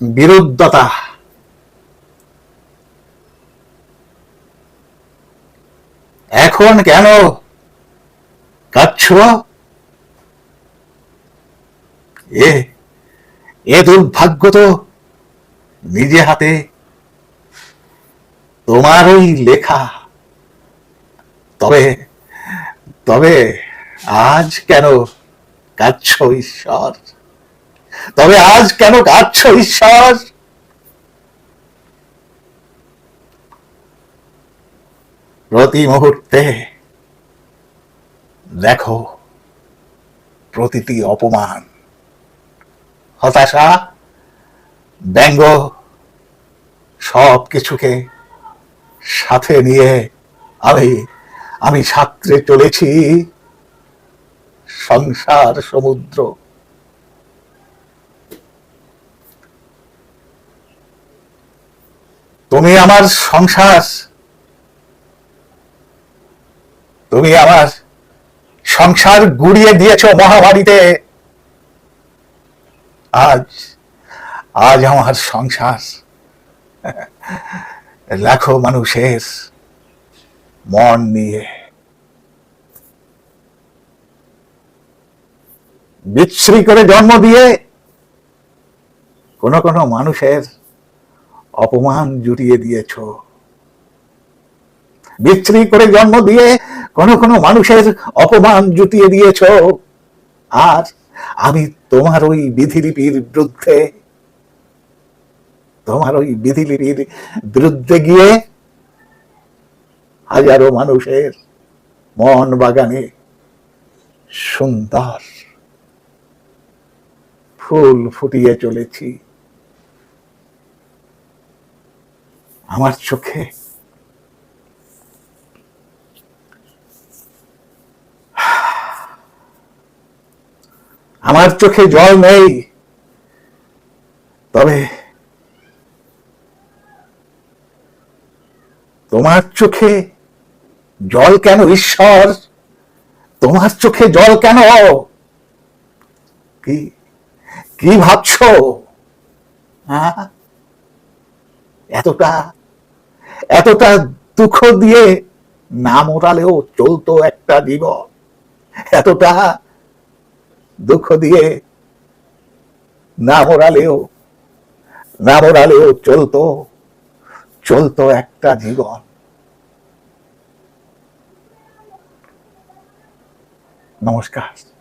বিরুদ্ধতা। এখন কেন কাচ্ছ? এ এ দুর্ভাগ্য তো নিজে হাতে। তোমার ওই লেখা। তবে তবে আজ কেন কাচ্ছ ঈশ্বর? তবে আজ কেন কাচ্ছ ঈশ্বর? প্রতি মুহূর্তে দেখো প্রতিটি অপমান, হতাশা, ব্যঙ্গ সব কিছুকে সাথে নিয়ে আমি আমি সাঁতরে চলেছি। সংসার, সমুদ্র তুমি আমার সংসার। তুমি আমার সংসার গুড়িয়ে দিয়েছ মহামারীতে। আজ আজ আমার সংসার। লাখো মানুষের মন নিয়ে। বিচ্ছিরি করে জন্ম দিয়ে কোন কোন মানুষের অপমান জুড়িয়ে দিয়েছ। বিচ্ছিরি করে জন্ম দিয়ে কোন কোন মানুষের অপমান জুটিয়ে দিয়েছ। আর আমি তোমার ওই বিধিলিপির বিরুদ্ধে, তোমার ওই বিধিলিপির বিরুদ্ধে গিয়ে হাজারো মানুষের মন বাগানে সুন্দর ফুল ফুটিয়ে চলেছি। আমার চোখে। আমার চোখে জল নেই। তবে তোমার চোখে জল কেন ঈশ্বর? তোমার চোখে জল কেন? কি কি ভাবছ? হ্যাঁ? এতটা এতটা দুঃখ দিয়ে না মোরালেও চলতো একটা জীবন। এতটা দুঃখ দিয়ে না মোরালেও না মোরালেও চলতো চলতো একটা জীবন। নমস্কার।